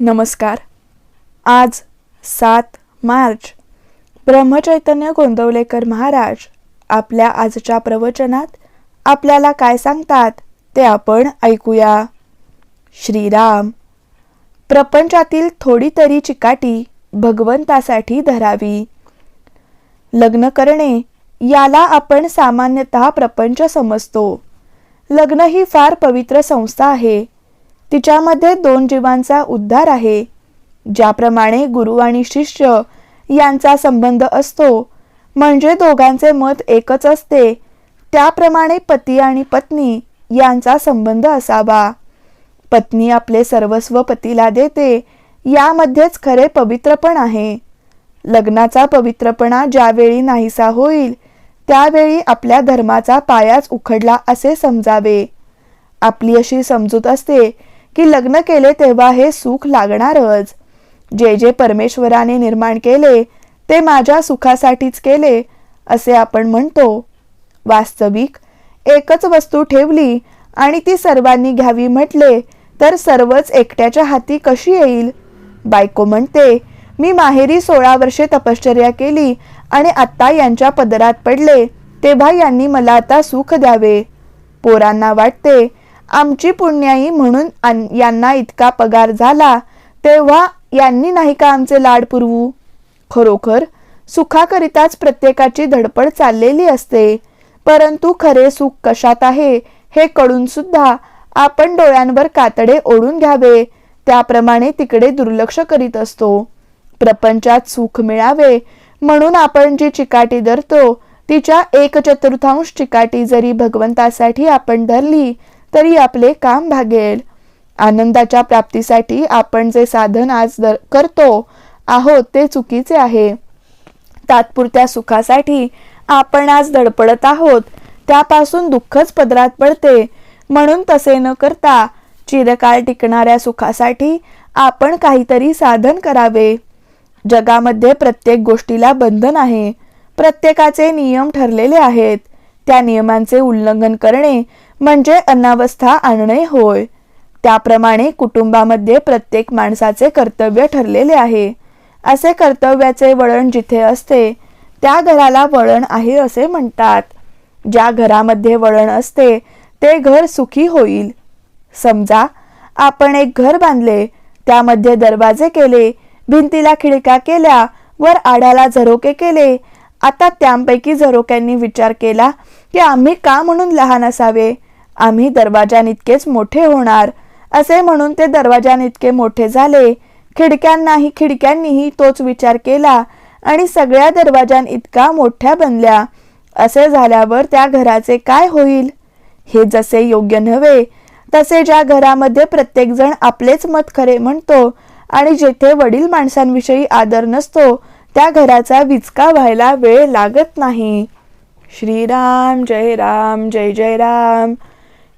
नमस्कार. आज सात मार्च. ब्रह्मचैतन्य गोंदवलेकर महाराज आपल्या आजच्या प्रवचनात आपल्याला काय सांगतात ते आपण ऐकूया. श्रीराम. प्रपंचातील थोडी तरी चिकाटी भगवंतासाठी धरावी. लग्न करणे याला आपण सामान्यतः प्रपंच समजतो. लग्न ही फार पवित्र संस्था आहे. तिच्यामध्ये दोन जीवांचा उद्धार आहे. ज्याप्रमाणे गुरु आणि शिष्य यांचा संबंध असतो म्हणजे दोघांचे मत एकच असते त्याप्रमाणे पती आणि पत्नी यांचा संबंध असावा. पत्नी आपले सर्वस्व पतीला देते यामध्येच खरे पवित्रपण आहे. लग्नाचा पवित्रपणा ज्यावेळी नाहीसा होईल त्यावेळी आपल्या धर्माचा पायाच उखडला असे समजावे. आपली अशी समजूत असते की लग्न केले तेव्हा हे सुख लागणारच. जे जे परमेश्वराने निर्माण केले ते माझ्या सुखासाठीच केले असे आपण म्हणतो. वास्तविक एकच वस्तू ठेवली आणि ती सर्वांनी घ्यावी म्हटले तर सर्वच एकट्याच्या हाती कशी येईल? बायको म्हणते मी माहेरी सोळा वर्षे तपश्चर्या केली आणि आत्ता यांच्या पदरात पडले तेव्हा यांनी मला आता सुख द्यावे. पोरांना वाटते आमची पुण्याई म्हणून यांना इतका पगार झाला तेव्हा यांनी नाही का आमचे लाड पुरवू? खरोखर सुखाकरिताच प्रत्येकाची धडपड चाललेली असते. परंतु खरे सुख कशात आहे हे कळून सुद्धा आपण डोळ्यांवर कातडे ओढून घ्यावे. त्याप्रमाणे तिकडे दुर्लक्ष करीत असतो. प्रपंचात सुख मिळावे म्हणून आपण जी चिकाटी धरतो तिच्या एक चतुर्थांश चिकाटी जरी भगवंतासाठी आपण धरली तरी आपले काम भागेल. आनंदाच्या प्राप्तीसाठी आपण जे साधन आज दर- करतो आहोत ते चुकीचे आहे. तात्पुरत्या सुखासाठी आपण आज धडपडत आहोत. त्यापासून दुःखच पदरात पडते. म्हणून तसे न करता चिरकाळ टिकणाऱ्या सुखासाठी आपण काहीतरी साधन करावे. जगामध्ये प्रत्येक गोष्टीला बंधन आहे. प्रत्येकाचे नियम ठरलेले आहेत. त्या नियमांचे उल्लंघन करणे म्हणजे अनावस्था आणणे होय. त्याप्रमाणे कुटुंबामध्ये प्रत्येक माणसाचे कर्तव्य ठरलेले आहे. असे कर्तव्याचे वळण जिथे असते त्या घराला वळण आहे असे म्हणतात. ज्या घरामध्ये वळण असते ते घर सुखी होईल. समजा आपण एक घर बांधले त्यामध्ये दरवाजे केले भिंतीला खिडक्या केल्या वर आड्याला झरोके केले आता त्यांपैकी झरोक्यांनी विचार केला की आम्ही का म्हणून लहान असावे? आम्ही दरवाजानितकेच मोठे होणार असे म्हणून ते दरवाजानितके मोठे झाले. खिडक्यांनाही खिडक्यांनीही तोच विचार केला आणि सगळ्या दरवाजां इतका मोठ्या बनल्या. असे झाल्यावर त्या घराचे काय होईल? हे जसे योग्य नव्हे तसे ज्या घरामध्ये प्रत्येकजण आपलेच मत खरे म्हणतो आणि जेथे वडील माणसांविषयी आदर नसतो त्या घराचा विचका व्हायला वेळ लागत नाही. श्रीराम जय राम जय जय राम.